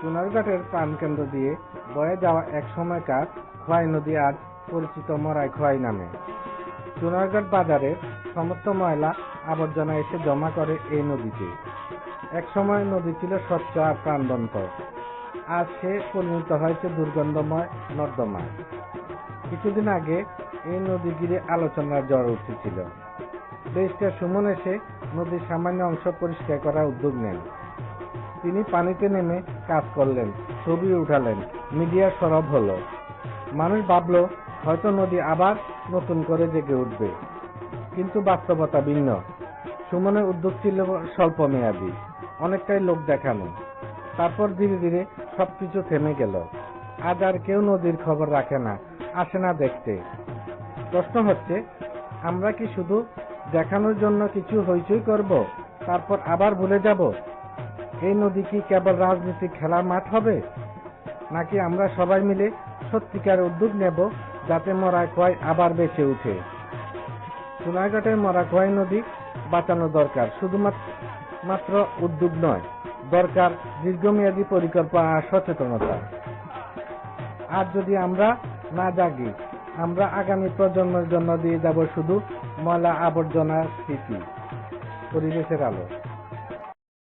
সোনারঘাটের প্রাণকেন্দ্র দিয়ে বয়ে যাওয়া এক সময়কার খোয়াই নদী আজ পরিচিত মরাই খোয়াই নামে। সোনারঘাট বাজারের সমস্ত ময়লা আবর্জনা এসে জমা করে এই নদীতে। একসময় নদী ছিল স্বচ্ছ আর প্রাণবন্ত। আজ সে পরিণত হয়েছে দুর্গন্ধময় নর্দমায়। কিছুদিন আগে এই নদী ঘিরে আলোচনার জ্বর উঠেছিল। দেশটা সুমন এসে নদীর সামান্য অংশ পরিষ্কার করার উদ্যোগ নেন। তিনি পানিতে নেমে কাজ করলেন, ছবি উঠালেন, মিডিয়া সরব হলো। মানুষ ভাবলো, হয়তো নদী আবার নতুন করে জেগে উঠবে। কিন্তু বাস্তবতা ভিন্ন। সুমনের উদ্যোগ ছিল স্বল্প মেয়াদী। অনেকটাই লোক দেখানো। তারপর ধীরে ধীরে সবকিছু থেমে গেল। আজ আর কেউ নদীর খবর রাখে না, আসে না দেখতে। প্রশ্ন হচ্ছে, আমরা কি শুধু দেখানোর জন্য কিছু হইচই করব, তারপর আবার ভুলে যাব? এই নদী কি কেবল রাজনীতিক খেলার মাঠ হবে? নাকি আমরা সবাই মিলে সত্যিকার উদ্যোগ নেব যাতে মরা কয় আবার বেঁচে উঠে? সোনারঘাটের মরা কয় নদী বাঁচানো দরকার, শুধুমাত্র মাত্র উদ্যোগ নয়, দরকার দীর্ঘমেয়াদী পরিকল্পনা আর সচেতনতা। আর যদি আমরা না জাগি, আমরা আগামী প্রজন্মের জন্য দিয়ে যাব শুধু ময়লা আবর্জনার স্মৃতি। পরিবেশের আলো।